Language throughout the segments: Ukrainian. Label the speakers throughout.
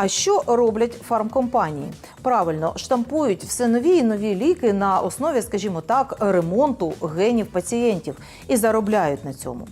Speaker 1: А що роблять фармкомпанії? Правильно штампують все нові і нові ліки на основі, скажімо так, ремонту генів пацієнтів і заробляють на цьому.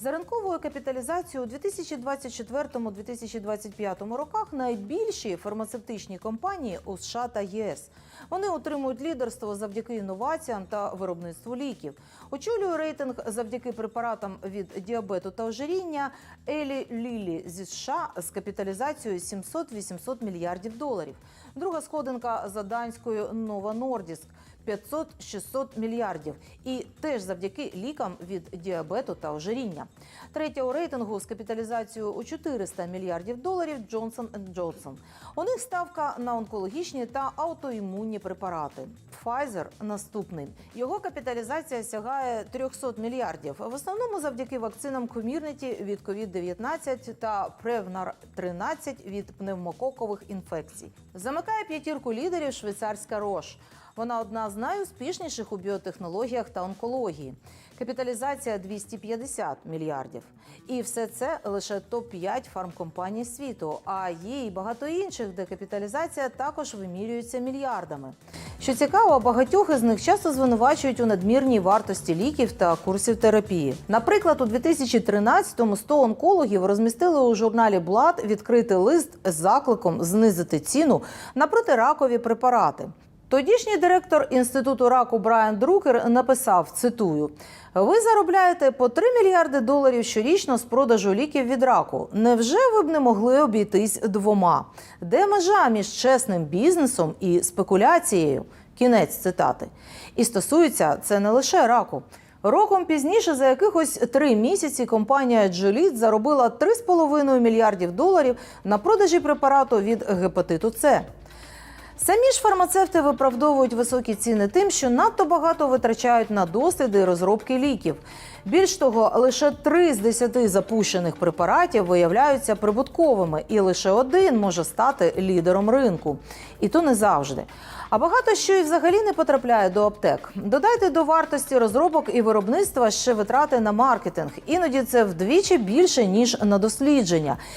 Speaker 1: За ринковою капіталізацією у 2024-2025 роках найбільші фармацевтичні компанії у США та ЄС. Вони отримують лідерство завдяки інноваціям та виробництву ліків. Очолює рейтинг завдяки препаратам від діабету та ожиріння Елі Лілі зі США з капіталізацією 700-800 мільярдів доларів. Друга сходинка за данською Нова Нордіск 500-600 мільярдів. І теж завдяки лікам від діабету та ожиріння. Третя у рейтингу з капіталізацією у 400 мільярдів доларів Johnson Johnson. У них ставка на онкологічні та аутоімунні препарати. Pfizer наступний. Його капіталізація сягає 300 мільярдів. В основному завдяки вакцинам Community від COVID-19 та Prevnar 13 від пневмококових інфекцій. Замикає п'ятірку лідерів швейцарська Рош. Вона одна з найуспішніших у біотехнологіях та онкології. Капіталізація 250 мільярдів. І все це лише топ-5 фармкомпаній світу. А є і багато інших, де капіталізація також вимірюється мільярдами. Що цікаво, багатьох із них часто звинувачують у надмірній вартості ліків та курсів терапії. Наприклад, у 2013-му 100 онкологів розмістили у журналі Blood відкритий лист з закликом знизити ціну на протиракові препарати. Тодішній директор інституту раку Брайан Друкер написав: цитую: ви заробляєте по 3 мільярди доларів щорічно з продажу ліків від раку. Невже ви б не могли обійтись двома? Де межа між чесним бізнесом і спекуляцією? Кінець цитати. І стосується це не лише раку. Роком пізніше, за якихось три місяці, компанія Джоліт заробила 3,5 мільярдів доларів на продажі препарату від гепатиту С. Самі ж фармацевти виправдовують високі ціни тим, що надто багато витрачають на досліди і розробки ліків. Більш того, лише три з десяти запущених препаратів виявляються прибутковими, і лише один може стати лідером ринку. І то не завжди. А багато що і взагалі не потрапляє до аптек. Додайте до вартості розробок і виробництва ще витрати на маркетинг. Іноді це вдвічі більше ніж на дослідження.